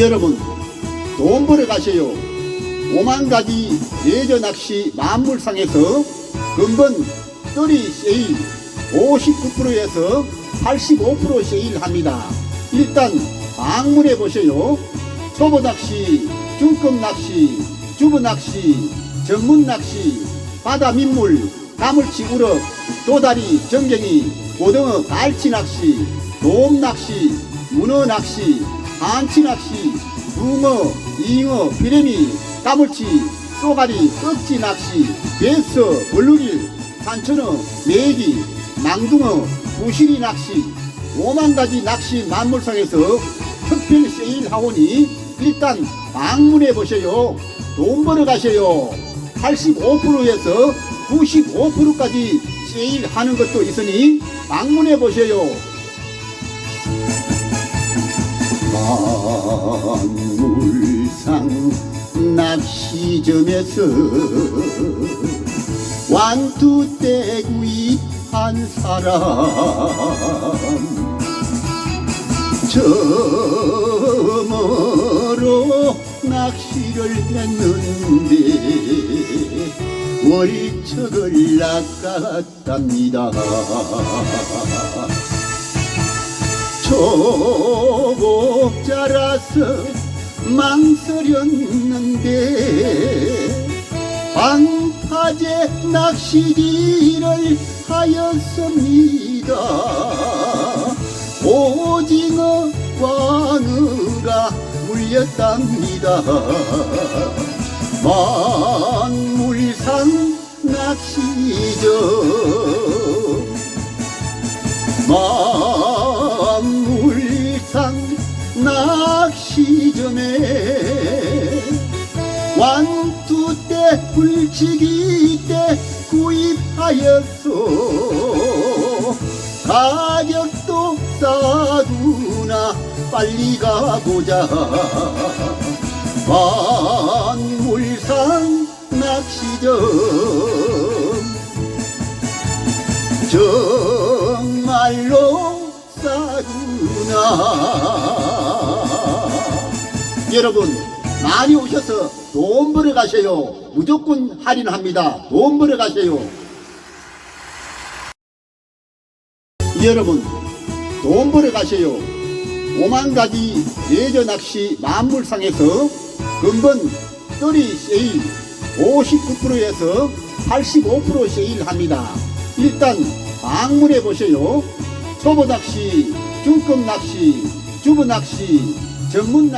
여러분 돈 벌어 가세요. 오만 가지 레저 낚시 만물상에서 근본 30 세일 59%에서 85% 세일합니다. 일단 방문해 보세요. 초보 낚시, 중급 낚시, 주부 낚시, 전문 낚시, 바다 민물, 가물치 우럭, 도다리, 정갱이, 고등어, 갈치 낚시, 돔 낚시, 문어 낚시, 한치 낚시, 붕어, 잉어, 피레미, 가물치, 쏘가리, 꺽지 낚시, 베스, 블루길, 산천어, 메기, 망둥어, 부시리 낚시, 오만 가지 낚시 만물상에서 특별 세일 하오니 일단 방문해 보세요. 돈 벌어 가세요. 85%에서 95%까지 세일하는 것도 있으니 방문해 보세요. 만물상 낚시점에서 완투 떼구이 한 사람 처음으로 낚시를 했는데 월척을 낚았답니다 초복자라서 망설였는데 방파제 낚시기를 하였습니다. 오징어 광어가 물렸답니다. 만물상 낚시점 낚시점에 완투 때 불치기 때 구입하였소. 가격도 싸구나 빨리 가보자. 만물상 낚시점. 정 여러분 많이 오셔서 돈 벌어 가세요 무조건 할인합니다 돈 벌어 가세요 여러분 돈 벌어 가세요 오만 가지 레저 낚시 만물상에서 근본 30 세일 59%에서 85% 세일합니다. 일단 방문해 보세요. 초보 낚시, 중급 낚시, 주부 낚시, 전문 낚시